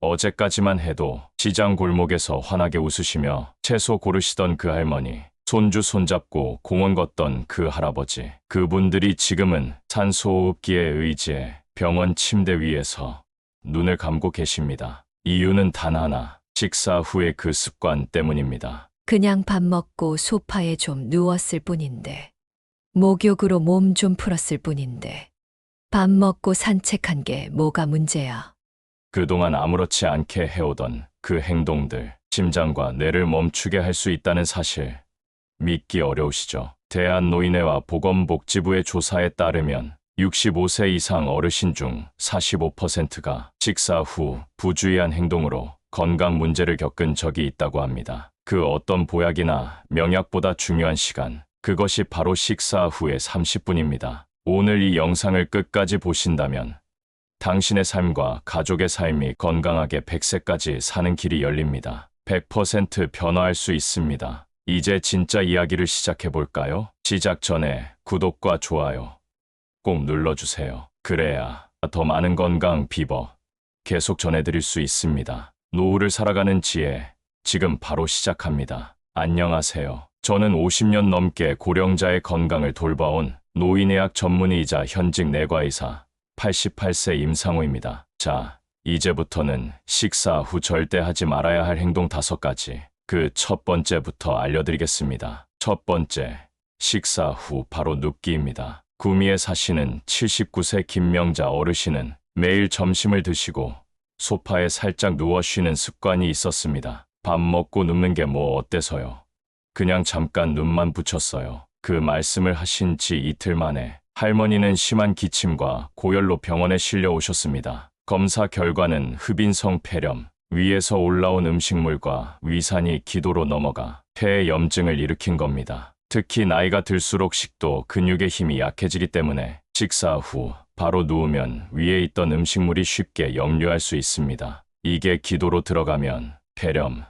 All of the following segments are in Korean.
어제까지만 해도 시장 골목에서 환하게 웃으시며 채소 고르시던 그 할머니, 손주 손잡고 공원 걷던 그 할아버지, 그분들이 지금은 산소호흡기에 의지해 병원 침대 위에서 눈을 감고 계십니다. 이유는 단 하나, 식사 후의 그 습관 때문입니다. 그냥 밥 먹고 소파에 좀 누웠을 뿐인데. 목욕으로 몸 좀 풀었을 뿐인데. 밥 먹고 산책한 게 뭐가 문제야. 그동안 아무렇지 않게 해오던 그 행동들, 심장과 뇌를 멈추게 할 수 있다는 사실, 믿기 어려우시죠? 대한노인회와 보건복지부의 조사에 따르면 65세 이상 어르신 중 45%가 식사 후 부주의한 행동으로 건강 문제를 겪은 적이 있다고 합니다. 그 어떤 보약이나 명약보다 중요한 시간, 그것이 바로 식사 후의 30분입니다. 오늘 이 영상을 끝까지 보신다면 당신의 삶과 가족의 삶이 건강하게 100세까지 사는 길이 열립니다. 100% 변화할 수 있습니다. 이제 진짜 이야기를 시작해 볼까요? 시작 전에 구독과 좋아요 꼭 눌러주세요. 그래야 더 많은 건강 비법 계속 전해드릴 수 있습니다. 노후를 살아가는 지혜 지금 바로 시작합니다. 안녕하세요. 저는 50년 넘게 고령자의 건강을 돌봐온 노인의학 전문의이자 현직 내과의사 88세 임상호입니다. 자, 이제부터는 식사 후 절대 하지 말아야 할 행동 다섯 가지. 그 첫 번째부터 알려드리겠습니다. 첫 번째, 식사 후 바로 눕기입니다. 구미에 사시는 79세 김명자 어르신은 매일 점심을 드시고 소파에 살짝 누워 쉬는 습관이 있었습니다. 밥 먹고 눕는 게 뭐 어때서요? 그냥 잠깐 눈만 붙였어요. 그 말씀을 하신 지 이틀 만에 할머니는 심한 기침과 고열로 병원에 실려 오셨습니다. 검사 결과는 흡인성 폐렴, 위에서 올라온 음식물과 위산이 기도로 넘어가 폐에 염증을 일으킨 겁니다. 특히 나이가 들수록 식도, 근육의 힘이 약해지기 때문에 식사 후 바로 누우면 위에 있던 음식물이 쉽게 역류할 수 있습니다. 이게 기도로 들어가면 폐렴,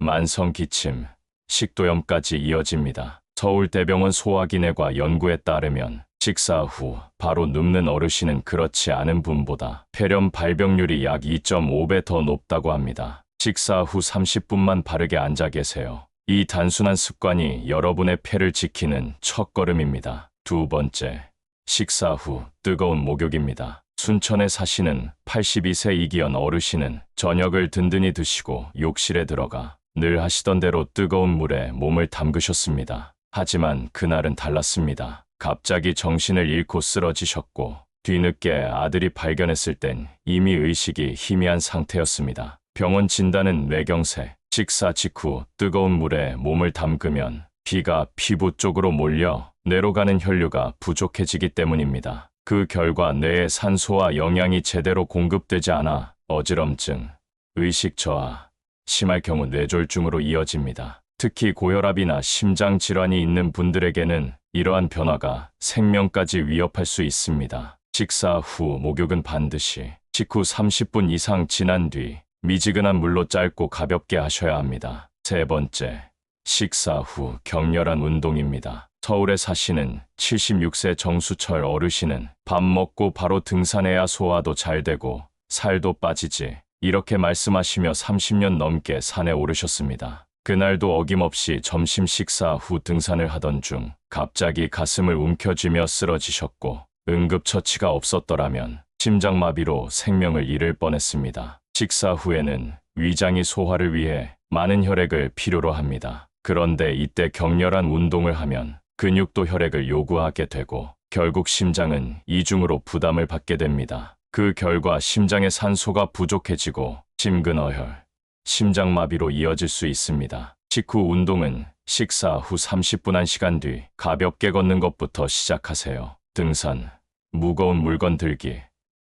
만성 기침, 식도염까지 이어집니다. 서울대병원 소화기내과 연구에 따르면 식사 후 바로 눕는 어르신은 그렇지 않은 분보다 폐렴 발병률이 약 2.5배 더 높다고 합니다. 식사 후 30분만 바르게 앉아 계세요. 이 단순한 습관이 여러분의 폐를 지키는 첫걸음입니다. 두 번째, 식사 후 뜨거운 목욕입니다. 순천에 사시는 82세 이기현 어르신은 저녁을 든든히 드시고 욕실에 들어가 늘 하시던 대로 뜨거운 물에 몸을 담그셨습니다. 하지만 그날은 달랐습니다. 갑자기 정신을 잃고 쓰러지셨고 뒤늦게 아들이 발견했을 땐 이미 의식이 희미한 상태였습니다. 병원 진단은 뇌경색, 식사 직후 뜨거운 물에 몸을 담그면 피가 피부 쪽으로 몰려 뇌로 가는 혈류가 부족해지기 때문입니다. 그 결과 뇌에 산소와 영양이 제대로 공급되지 않아 어지럼증, 의식 저하, 심할 경우 뇌졸중으로 이어집니다. 특히 고혈압이나 심장 질환이 있는 분들에게는 이러한 변화가 생명까지 위협할 수 있습니다. 식사 후 목욕은 반드시 직후 30분 이상 지난 뒤 미지근한 물로 짧고 가볍게 하셔야 합니다. 세 번째, 식사 후 격렬한 운동입니다. 서울에 사시는 76세 정수철 어르신은 밥 먹고 바로 등산해야 소화도 잘 되고 살도 빠지지 이렇게 말씀하시며 30년 넘게 산에 오르셨습니다. 그날도 어김없이 점심 식사 후 등산을 하던 중 갑자기 가슴을 움켜쥐며 쓰러지셨고 응급처치가 없었더라면 심장마비로 생명을 잃을 뻔했습니다. 식사 후에는 위장이 소화를 위해 많은 혈액을 필요로 합니다. 그런데 이때 격렬한 운동을 하면 근육도 혈액을 요구하게 되고 결국 심장은 이중으로 부담을 받게 됩니다. 그 결과 심장의 산소가 부족해지고 심근어혈, 심장마비로 이어질 수 있습니다. 식후 운동은 식사 후 30분 1시간 뒤 가볍게 걷는 것부터 시작하세요. 등산, 무거운 물건 들기,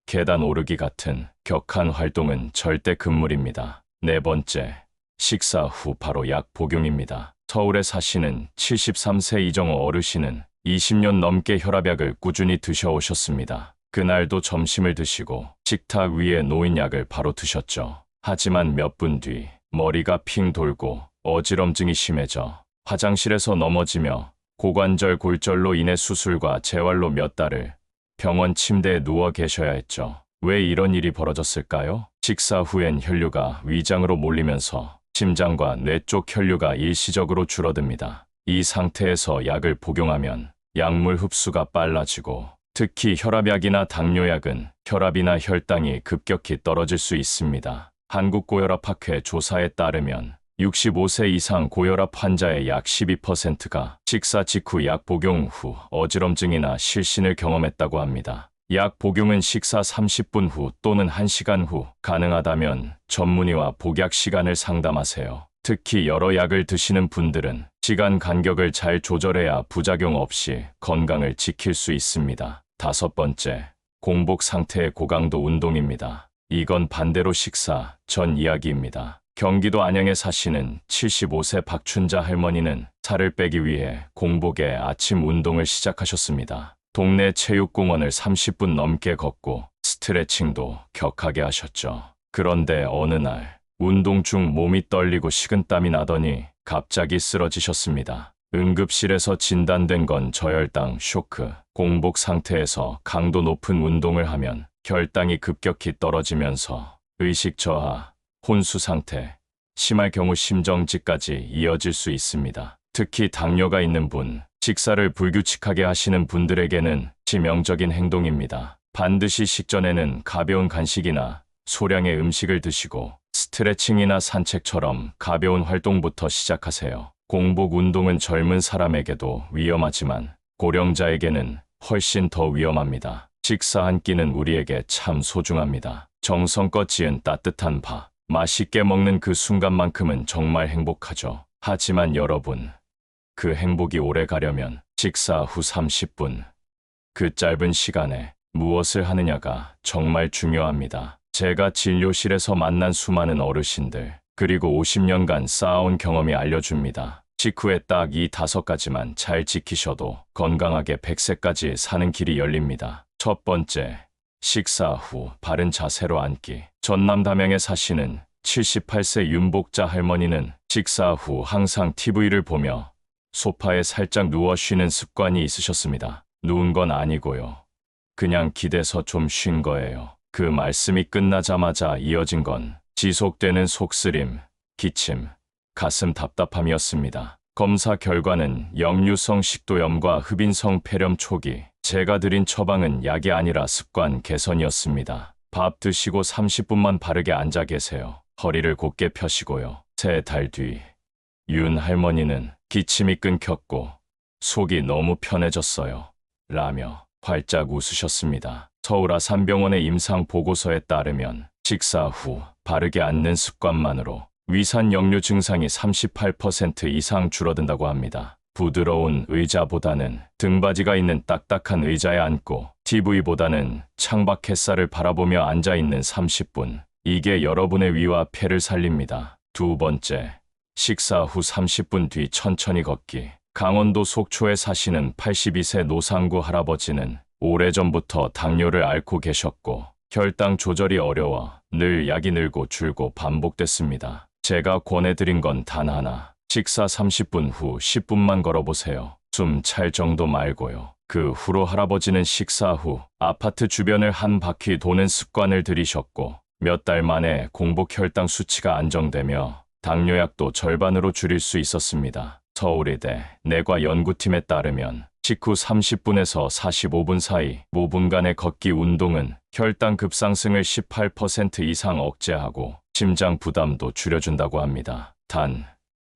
계단 오르기 같은 격한 활동은 절대 금물입니다. 네 번째, 식사 후 바로 약 복용입니다. 서울에 사시는 73세 이정호 어르신은 20년 넘게 혈압약을 꾸준히 드셔오셨습니다. 그날도 점심을 드시고 식탁 위에 놓인 약을 바로 드셨죠. 하지만 몇 분 뒤 머리가 핑 돌고 어지럼증이 심해져 화장실에서 넘어지며 고관절 골절로 인해 수술과 재활로 몇 달을 병원 침대에 누워 계셔야 했죠. 왜 이런 일이 벌어졌을까요? 식사 후엔 혈류가 위장으로 몰리면서 심장과 뇌 쪽 혈류가 일시적으로 줄어듭니다. 이 상태에서 약을 복용하면 약물 흡수가 빨라지고 특히 혈압약이나 당뇨약은 혈압이나 혈당이 급격히 떨어질 수 있습니다. 한국고혈압학회 조사에 따르면 65세 이상 고혈압 환자의 약 12%가 식사 직후 약 복용 후 어지럼증이나 실신을 경험했다고 합니다. 약 복용은 식사 30분 후 또는 1시간 후 가능하다면 전문의와 복약 시간을 상담하세요. 특히 여러 약을 드시는 분들은 시간 간격을 잘 조절해야 부작용 없이 건강을 지킬 수 있습니다. 다섯 번째, 공복 상태의 고강도 운동입니다. 이건 반대로 식사 전 이야기입니다. 경기도 안양에 사시는 75세 박춘자 할머니는 살을 빼기 위해 공복에 아침 운동을 시작하셨습니다. 동네 체육공원을 30분 넘게 걷고 스트레칭도 격하게 하셨죠. 그런데 어느 날 운동 중 몸이 떨리고 식은땀이 나더니 갑자기 쓰러지셨습니다. 응급실에서 진단된 건 저혈당 쇼크, 공복 상태에서 강도 높은 운동을 하면 혈당이 급격히 떨어지면서 의식 저하, 혼수 상태, 심할 경우 심정지까지 이어질 수 있습니다. 특히 당뇨가 있는 분, 식사를 불규칙하게 하시는 분들에게는 치명적인 행동입니다. 반드시 식전에는 가벼운 간식이나 소량의 음식을 드시고 스트레칭이나 산책처럼 가벼운 활동부터 시작하세요. 공복 운동은 젊은 사람에게도 위험하지만 고령자에게는 훨씬 더 위험합니다. 식사 한 끼는 우리에게 참 소중합니다. 정성껏 지은 따뜻한 밥, 맛있게 먹는 그 순간만큼은 정말 행복하죠. 하지만 여러분, 그 행복이 오래 가려면 식사 후 30분, 그 짧은 시간에 무엇을 하느냐가 정말 중요합니다. 제가 진료실에서 만난 수많은 어르신들, 그리고 50년간 쌓아온 경험이 알려줍니다. 식후에 딱 이 다섯 가지만 잘 지키셔도 건강하게 100세까지 사는 길이 열립니다. 첫 번째, 식사 후 바른 자세로 앉기. 전남 담양에 사시는 78세 윤복자 할머니는 식사 후 항상 TV를 보며 소파에 살짝 누워 쉬는 습관이 있으셨습니다. 누운 건 아니고요. 그냥 기대서 좀 쉰 거예요. 그 말씀이 끝나자마자 이어진 건 지속되는 속쓰림, 기침, 가슴 답답함이었습니다. 검사 결과는 역류성 식도염과 흡인성 폐렴 초기, 제가 드린 처방은 약이 아니라 습관 개선이었습니다. 밥 드시고 30분만 바르게 앉아 계세요. 허리를 곧게 펴시고요. 세 달 뒤, 윤 할머니는 기침이 끊겼고 속이 너무 편해졌어요. 라며 활짝 웃으셨습니다. 서울 아산병원의 임상 보고서에 따르면 식사 후 바르게 앉는 습관만으로 위산 역류 증상이 38% 이상 줄어든다고 합니다. 부드러운 의자보다는 등받이가 있는 딱딱한 의자에 앉고 TV보다는 창밖 햇살을 바라보며 앉아 있는 30분. 이게 여러분의 위와 폐를 살립니다. 두 번째, 식사 후 30분 뒤 천천히 걷기. 강원도 속초에 사시는 82세 노상구 할아버지는 오래전부터 당뇨를 앓고 계셨고 혈당 조절이 어려워 늘 약이 늘고 줄고 반복됐습니다. 제가 권해드린 건 단 하나. 식사 30분 후 10분만 걸어보세요. 숨 찰 정도 말고요. 그 후로 할아버지는 식사 후 아파트 주변을 한 바퀴 도는 습관을 들이셨고 몇 달 만에 공복 혈당 수치가 안정되며 당뇨약도 절반으로 줄일 수 있었습니다. 서울의대 내과 연구팀에 따르면 직후 30분에서 45분 사이 5분간의 걷기 운동은 혈당 급상승을 18% 이상 억제하고 심장 부담도 줄여준다고 합니다. 단,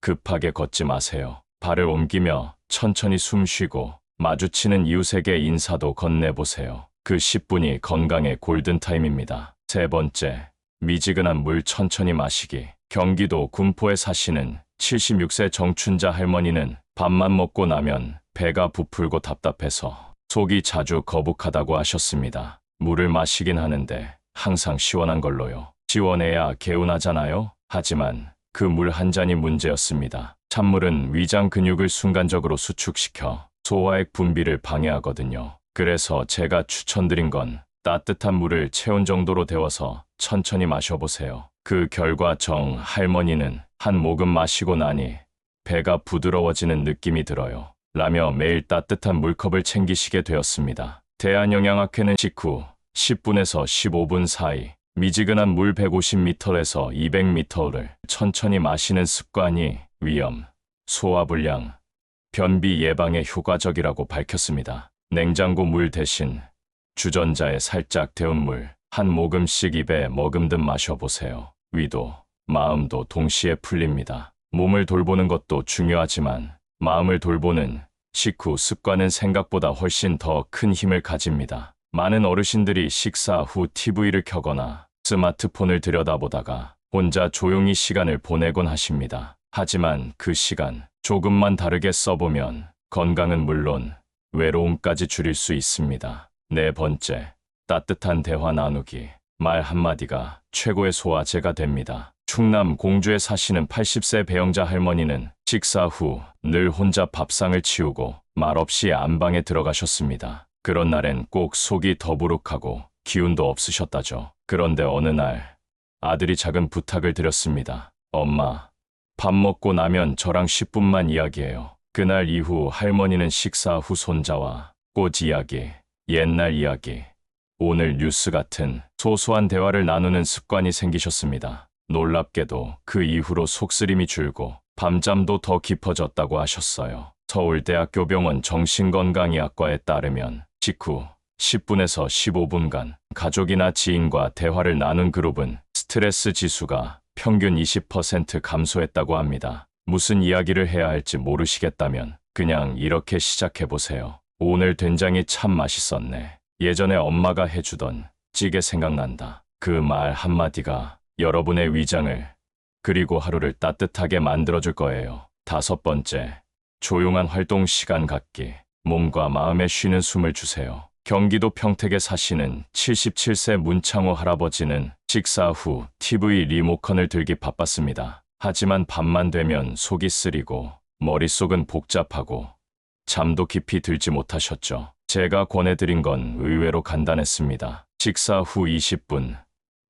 급하게 걷지 마세요. 발을 옮기며 천천히 숨 쉬고 마주치는 이웃에게 인사도 건네보세요. 그 10분이 건강의 골든타임입니다. 세 번째, 미지근한 물 천천히 마시기. 경기도 군포에 사시는 76세 정춘자 할머니는 밥만 먹고 나면 배가 부풀고 답답해서 속이 자주 거북하다고 하셨습니다. 물을 마시긴 하는데 항상 시원한 걸로요. 시원해야 개운하잖아요. 하지만 그 물 한 잔이 문제였습니다. 찬물은 위장 근육을 순간적으로 수축시켜 소화액 분비를 방해하거든요. 그래서 제가 추천드린 건 따뜻한 물을 체온 정도로 데워서 천천히 마셔보세요. 그 결과 정 할머니는 한 모금 마시고 나니 배가 부드러워지는 느낌이 들어요. 라며 매일 따뜻한 물컵을 챙기시게 되었습니다. 대한영양학회는 직후 10분에서 15분 사이 미지근한 물 150m에서 200m를 천천히 마시는 습관이 위염, 소화불량, 변비 예방에 효과적이라고 밝혔습니다. 냉장고 물 대신 주전자에 살짝 데운 물 한 모금씩 입에 머금듯 마셔보세요. 위도, 마음도 동시에 풀립니다. 몸을 돌보는 것도 중요하지만 마음을 돌보는 식후 습관은 생각보다 훨씬 더 큰 힘을 가집니다. 많은 어르신들이 식사 후 TV를 켜거나 스마트폰을 들여다보다가 혼자 조용히 시간을 보내곤 하십니다. 하지만 그 시간 조금만 다르게 써보면 건강은 물론 외로움까지 줄일 수 있습니다. 네 번째, 따뜻한 대화 나누기. 말 한마디가 최고의 소화제가 됩니다. 충남 공주에 사시는 80세 배영자 할머니는 식사 후 늘 혼자 밥상을 치우고 말없이 안방에 들어가셨습니다. 그런 날엔 꼭 속이 더부룩하고 기운도 없으셨다죠. 그런데 어느 날 아들이 작은 부탁을 드렸습니다. 엄마, 밥 먹고 나면 저랑 10분만 이야기해요. 그날 이후 할머니는 식사 후 손자와 꽃 이야기, 옛날 이야기, 오늘 뉴스 같은 소소한 대화를 나누는 습관이 생기셨습니다. 놀랍게도 그 이후로 속쓰림이 줄고 밤잠도 더 깊어졌다고 하셨어요. 서울대학교 병원 정신건강의학과에 따르면 직후 10분에서 15분간 가족이나 지인과 대화를 나눈 그룹은 스트레스 지수가 평균 20% 감소했다고 합니다. 무슨 이야기를 해야 할지 모르시겠다면 그냥 이렇게 시작해 보세요. 오늘 된장이 참 맛있었네. 예전에 엄마가 해주던 찌개 생각난다. 그 말 한마디가 여러분의 위장을 그리고 하루를 따뜻하게 만들어줄 거예요. 다섯 번째, 조용한 활동 시간 갖기. 몸과 마음에 쉬는 숨을 주세요. 경기도 평택에 사시는 77세 문창호 할아버지는 식사 후 TV 리모컨을 들기 바빴습니다. 하지만 밤만 되면 속이 쓰리고 머릿속은 복잡하고 잠도 깊이 들지 못하셨죠. 제가 권해드린 건 의외로 간단했습니다. 식사 후 20분,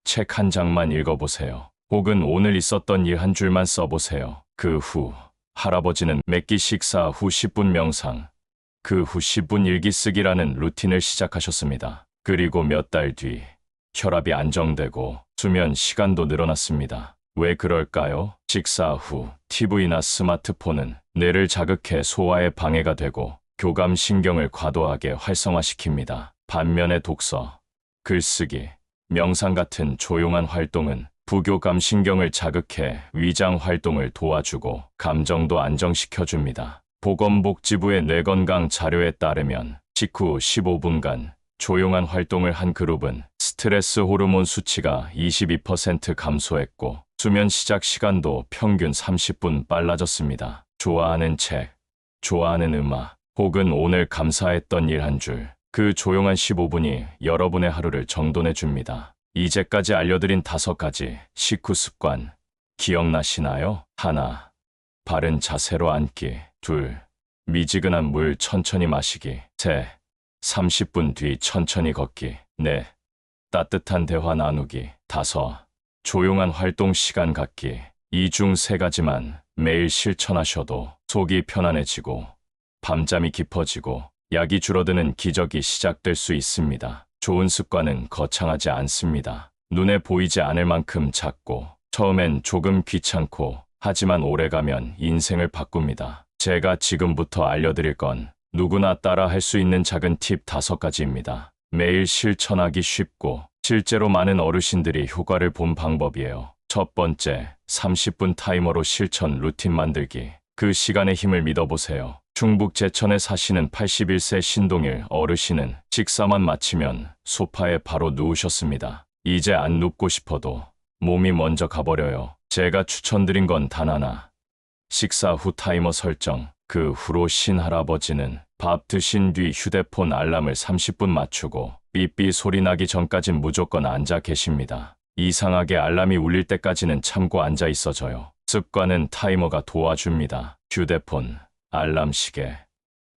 책 한 장만 읽어보세요. 혹은 오늘 있었던 일 한 줄만 써보세요. 그 후, 할아버지는 매끼 식사 후 10분 명상, 그 후 10분 일기 쓰기라는 루틴을 시작하셨습니다. 그리고 몇 달 뒤, 혈압이 안정되고 수면 시간도 늘어났습니다. 왜 그럴까요? 식사 후 TV나 스마트폰은 뇌를 자극해 소화에 방해가 되고 교감 신경을 과도하게 활성화시킵니다. 반면에 독서, 글쓰기, 명상 같은 조용한 활동은 부교감 신경을 자극해 위장 활동을 도와주고 감정도 안정시켜줍니다. 보건복지부의 뇌건강 자료에 따르면 직후 15분간 조용한 활동을 한 그룹은 스트레스 호르몬 수치가 22% 감소했고 수면 시작 시간도 평균 30분 빨라졌습니다. 좋아하는 책, 좋아하는 음악, 혹은 오늘 감사했던 일 한 줄, 그 조용한 15분이 여러분의 하루를 정돈해 줍니다. 이제까지 알려드린 다섯 가지 식후 습관, 기억나시나요? 하나, 바른 자세로 앉기. 둘, 미지근한 물 천천히 마시기. 셋, 30분 뒤 천천히 걷기. 넷, 따뜻한 대화 나누기. 다섯, 조용한 활동 시간 갖기. 이 중 세 가지만 매일 실천하셔도 속이 편안해지고 밤잠이 깊어지고 약이 줄어드는 기적이 시작될 수 있습니다. 좋은 습관은 거창하지 않습니다. 눈에 보이지 않을 만큼 작고 처음엔 조금 귀찮고 하지만 오래가면 인생을 바꿉니다. 제가 지금부터 알려드릴 건 누구나 따라 할 수 있는 작은 팁 다섯 가지입니다. 매일 실천하기 쉽고 실제로 많은 어르신들이 효과를 본 방법이에요. 첫 번째, 30분 타이머로 실천 루틴 만들기. 그 시간의 힘을 믿어보세요. 충북 제천에 사시는 81세 신동일 어르신은 식사만 마치면 소파에 바로 누우셨습니다. 이제 안 눕고 싶어도 몸이 먼저 가버려요. 제가 추천드린 건 단 하나. 식사 후 타이머 설정. 그 후로 신할아버지는 밥 드신 뒤 휴대폰 알람을 30분 맞추고 삐삐 소리 나기 전까진 무조건 앉아 계십니다. 이상하게 알람이 울릴 때까지는 참고 앉아 있어져요. 습관은 타이머가 도와줍니다. 휴대폰, 알람 시계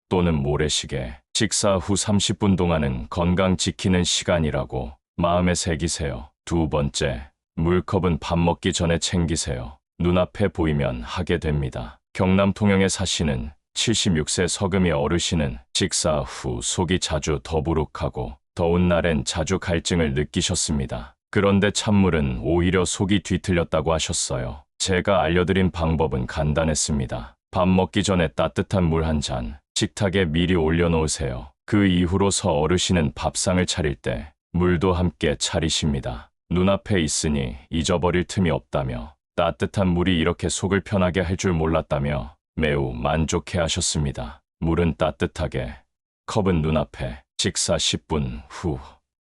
또는 모래시계. 식사 후 30분 동안은 건강 지키는 시간이라고 마음에 새기세요. 두 번째, 물컵은 밥 먹기 전에 챙기세요. 눈앞에 보이면 하게 됩니다. 경남 통영에 사시는 76세 서금이 어르신은 식사 후 속이 자주 더부룩하고 더운 날엔 자주 갈증을 느끼셨습니다. 그런데 찬물은 오히려 속이 뒤틀렸다고 하셨어요. 제가 알려드린 방법은 간단했습니다. 밥 먹기 전에 따뜻한 물 한 잔 식탁에 미리 올려놓으세요. 그 이후로서 어르신은 밥상을 차릴 때 물도 함께 차리십니다. 눈앞에 있으니 잊어버릴 틈이 없다며 따뜻한 물이 이렇게 속을 편하게 할 줄 몰랐다며 매우 만족해 하셨습니다. 물은 따뜻하게, 컵은 눈앞에, 식사 10분 후,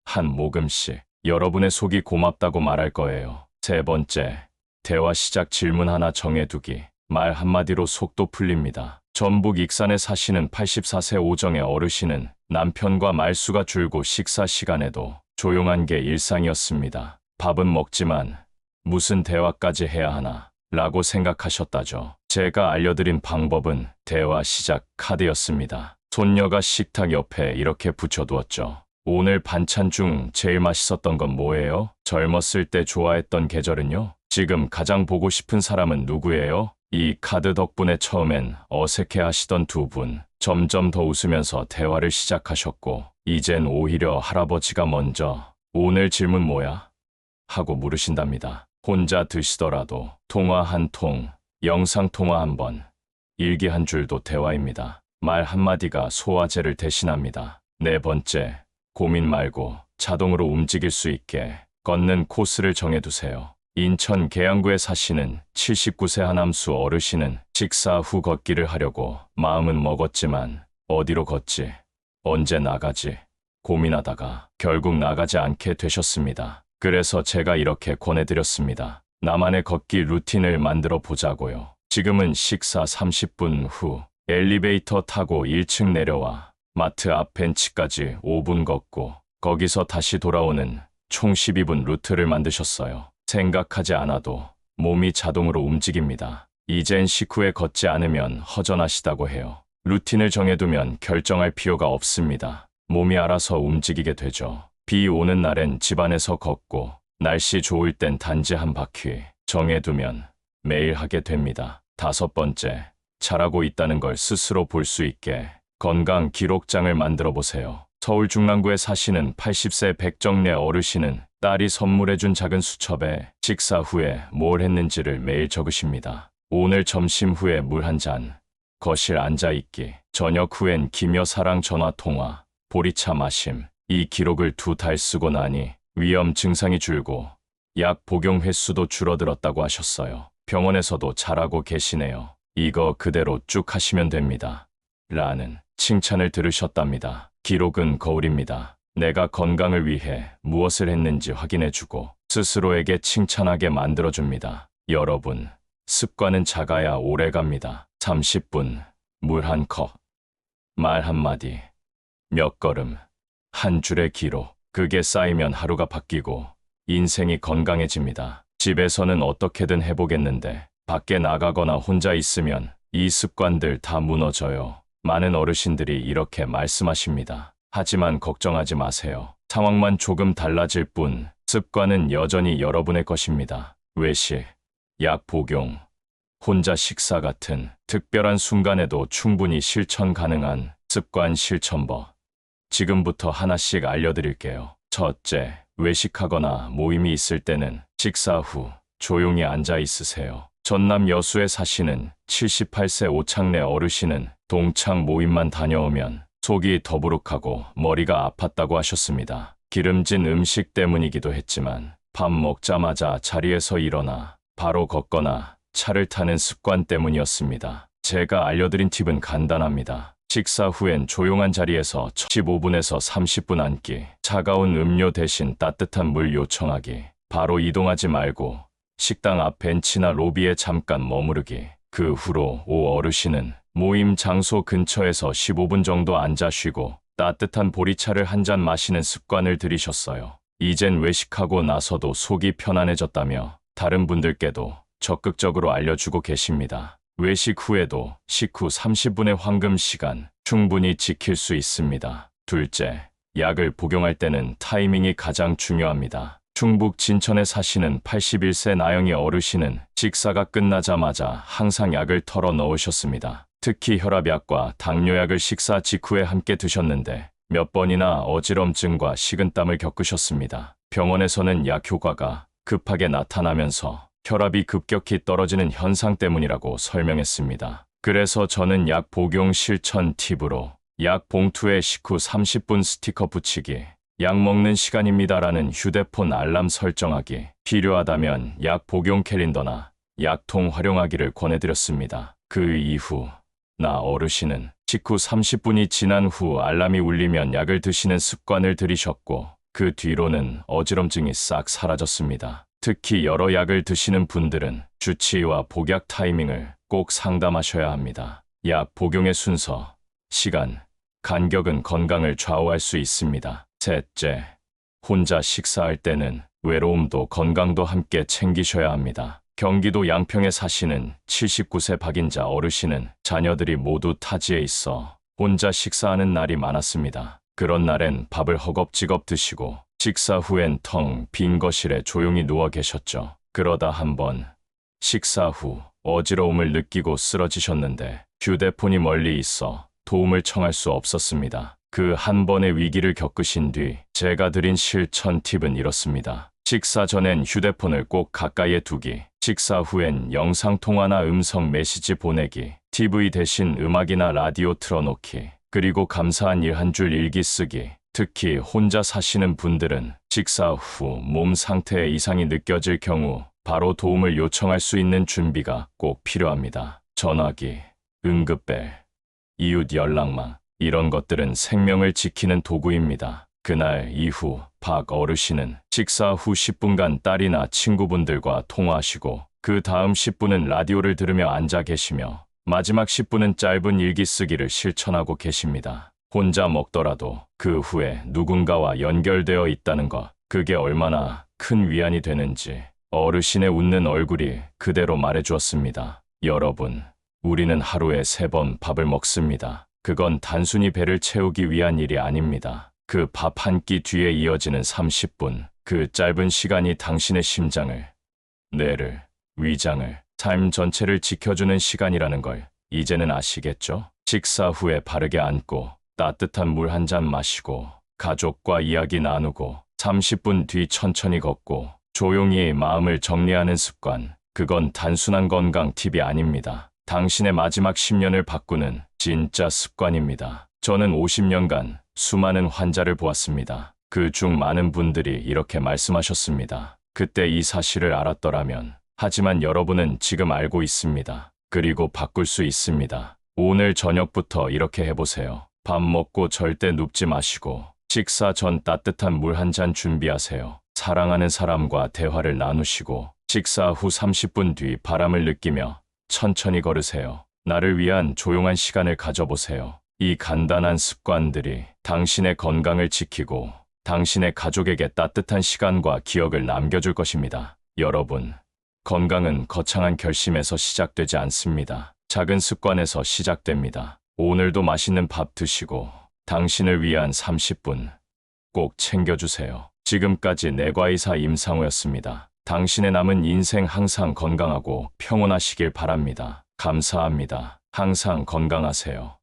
한 모금씩 여러분의 속이 고맙다고 말할 거예요. 세 번째, 대화 시작 질문 하나 정해두기. 말 한마디로 속도 풀립니다. 전북 익산에 사시는 84세 오정의 어르신은 남편과 말수가 줄고 식사 시간에도 조용한 게 일상이었습니다. 밥은 먹지만 무슨 대화까지 해야 하나 라고 생각하셨다죠. 제가 알려드린 방법은 대화 시작 카드였습니다. 손녀가 식탁 옆에 이렇게 붙여두었죠. 오늘 반찬 중 제일 맛있었던 건 뭐예요? 젊었을 때 좋아했던 계절은요? 지금 가장 보고 싶은 사람은 누구예요? 이 카드 덕분에 처음엔 어색해 하시던 두 분, 점점 더 웃으면서 대화를 시작하셨고, 이젠 오히려 할아버지가 먼저, 오늘 질문 뭐야? 하고 물으신답니다. 혼자 드시더라도 통화 한 통, 영상 통화 한 번, 일기 한 줄도 대화입니다. 말 한마디가 소화제를 대신합니다. 네 번째, 고민 말고 자동으로 움직일 수 있게 걷는 코스를 정해두세요. 인천 계양구에 사시는 79세 하남수 어르신은 식사 후 걷기를 하려고 마음은 먹었지만 어디로 걷지, 언제 나가지 고민하다가 결국 나가지 않게 되셨습니다. 그래서 제가 이렇게 권해드렸습니다. 나만의 걷기 루틴을 만들어 보자고요. 지금은 식사 30분 후 엘리베이터 타고 1층 내려와 마트 앞 벤치까지 5분 걷고 거기서 다시 돌아오는 총 12분 루트를 만드셨어요. 생각하지 않아도 몸이 자동으로 움직입니다. 이젠 식후에 걷지 않으면 허전하시다고 해요. 루틴을 정해두면 결정할 필요가 없습니다. 몸이 알아서 움직이게 되죠. 비 오는 날엔 집안에서 걷고 날씨 좋을 땐 단지 한 바퀴 정해두면 매일 하게 됩니다. 다섯 번째, 잘하고 있다는 걸 스스로 볼 수 있게 건강 기록장을 만들어 보세요. 서울 중랑구에 사시는 80세 백정래 어르신은 딸이 선물해준 작은 수첩에 식사 후에 뭘 했는지를 매일 적으십니다. 오늘 점심 후에 물 한 잔, 거실 앉아있기, 저녁 후엔 기며 사랑 전화 통화, 보리차 마심. 이 기록을 두 달 쓰고 나니 위험 증상이 줄고 약 복용 횟수도 줄어들었다고 하셨어요. 병원에서도 잘하고 계시네요. 이거 그대로 쭉 하시면 됩니다. 라는 칭찬을 들으셨답니다. 기록은 거울입니다. 내가 건강을 위해 무엇을 했는지 확인해주고 스스로에게 칭찬하게 만들어줍니다. 여러분, 습관은 작아야 오래 갑니다. 30분, 물 한 컵, 말 한마디, 몇 걸음, 한 줄의 기록. 그게 쌓이면 하루가 바뀌고 인생이 건강해집니다. 집에서는 어떻게든 해보겠는데 밖에 나가거나 혼자 있으면 이 습관들 다 무너져요. 많은 어르신들이 이렇게 말씀하십니다. 하지만 걱정하지 마세요. 상황만 조금 달라질 뿐 습관은 여전히 여러분의 것입니다. 외식, 약 복용, 혼자 식사 같은 특별한 순간에도 충분히 실천 가능한 습관 실천법. 지금부터 하나씩 알려드릴게요. 첫째, 외식하거나 모임이 있을 때는 식사 후 조용히 앉아 있으세요. 전남 여수에 사시는 78세 오창래 어르신은 동창 모임만 다녀오면 속이 더부룩하고 머리가 아팠다고 하셨습니다. 기름진 음식 때문이기도 했지만 밥 먹자마자 자리에서 일어나 바로 걷거나 차를 타는 습관 때문이었습니다. 제가 알려드린 팁은 간단합니다. 식사 후엔 조용한 자리에서 15분에서 30분 앉기, 차가운 음료 대신 따뜻한 물 요청하기, 바로 이동하지 말고 식당 앞 벤치나 로비에 잠깐 머무르기. 그 후로 오 어르신은 모임 장소 근처에서 15분 정도 앉아 쉬고 따뜻한 보리차를 한 잔 마시는 습관을 들이셨어요. 이젠 외식하고 나서도 속이 편안해졌다며 다른 분들께도 적극적으로 알려주고 계십니다. 외식 후에도 식후 30분의 황금 시간 충분히 지킬 수 있습니다. 둘째, 약을 복용할 때는 타이밍이 가장 중요합니다. 충북 진천에 사시는 81세 나영이 어르신은 식사가 끝나자마자 항상 약을 털어 넣으셨습니다. 특히 혈압약과 당뇨약을 식사 직후에 함께 드셨는데 몇 번이나 어지럼증과 식은땀을 겪으셨습니다. 병원에서는 약 효과가 급하게 나타나면서 혈압이 급격히 떨어지는 현상 때문이라고 설명했습니다. 그래서 저는 약 복용 실천 팁으로 약 봉투에 식후 30분 스티커 붙이기, 약 먹는 시간입니다라는 휴대폰 알람 설정하기, 필요하다면 약 복용 캘린더나 약통 활용하기를 권해드렸습니다. 그 이후 나 어르신은 식후 30분이 지난 후 알람이 울리면 약을 드시는 습관을 들이셨고 그 뒤로는 어지럼증이 싹 사라졌습니다. 특히 여러 약을 드시는 분들은 주치의와 복약 타이밍을 꼭 상담하셔야 합니다. 약 복용의 순서, 시간, 간격은 건강을 좌우할 수 있습니다. 셋째, 혼자 식사할 때는 외로움도 건강도 함께 챙기셔야 합니다. 경기도 양평에 사시는 79세 박인자 어르신은 자녀들이 모두 타지에 있어 혼자 식사하는 날이 많았습니다. 그런 날엔 밥을 허겁지겁 드시고 식사 후엔 텅 빈 거실에 조용히 누워 계셨죠. 그러다 한번 식사 후 어지러움을 느끼고 쓰러지셨는데 휴대폰이 멀리 있어 도움을 청할 수 없었습니다. 그 한 번의 위기를 겪으신 뒤 제가 드린 실천 팁은 이렇습니다. 식사 전엔 휴대폰을 꼭 가까이에 두기, 식사 후엔 영상통화나 음성 메시지 보내기, TV 대신 음악이나 라디오 틀어놓기, 그리고 감사한 일 한 줄 일기 쓰기, 특히 혼자 사시는 분들은 식사 후 몸 상태에 이상이 느껴질 경우 바로 도움을 요청할 수 있는 준비가 꼭 필요합니다. 전화기, 응급벨, 이웃 연락망, 이런 것들은 생명을 지키는 도구입니다. 그날 이후 박 어르신은 식사 후 10분간 딸이나 친구분들과 통화하시고 그 다음 10분은 라디오를 들으며 앉아 계시며 마지막 10분은 짧은 일기 쓰기를 실천하고 계십니다. 혼자 먹더라도 그 후에 누군가와 연결되어 있다는 것, 그게 얼마나 큰 위안이 되는지 어르신의 웃는 얼굴이 그대로 말해주었습니다. 여러분, 우리는 하루에 세 번 밥을 먹습니다. 그건 단순히 배를 채우기 위한 일이 아닙니다. 그 밥 한 끼 뒤에 이어지는 30분, 그 짧은 시간이 당신의 심장을, 뇌를, 위장을, 삶 전체를 지켜주는 시간이라는 걸 이제는 아시겠죠? 식사 후에 바르게 앉고 따뜻한 물 한 잔 마시고 가족과 이야기 나누고 30분 뒤 천천히 걷고 조용히 마음을 정리하는 습관. 그건 단순한 건강 팁이 아닙니다. 당신의 마지막 10년을 바꾸는 진짜 습관입니다. 저는 50년간 수많은 환자를 보았습니다. 그 중 많은 분들이 이렇게 말씀하셨습니다. 그때 이 사실을 알았더라면. 하지만 여러분은 지금 알고 있습니다. 그리고 바꿀 수 있습니다. 오늘 저녁부터 이렇게 해보세요. 밥 먹고 절대 눕지 마시고 식사 전 따뜻한 물 한 잔 준비하세요. 사랑하는 사람과 대화를 나누시고 식사 후 30분 뒤 바람을 느끼며 천천히 걸으세요. 나를 위한 조용한 시간을 가져보세요. 이 간단한 습관들이 당신의 건강을 지키고 당신의 가족에게 따뜻한 시간과 기억을 남겨줄 것입니다. 여러분, 건강은 거창한 결심에서 시작되지 않습니다. 작은 습관에서 시작됩니다. 오늘도 맛있는 밥 드시고 당신을 위한 30분 꼭 챙겨주세요. 지금까지 내과의사 임상우였습니다. 당신의 남은 인생 항상 건강하고 평온하시길 바랍니다. 감사합니다. 항상 건강하세요.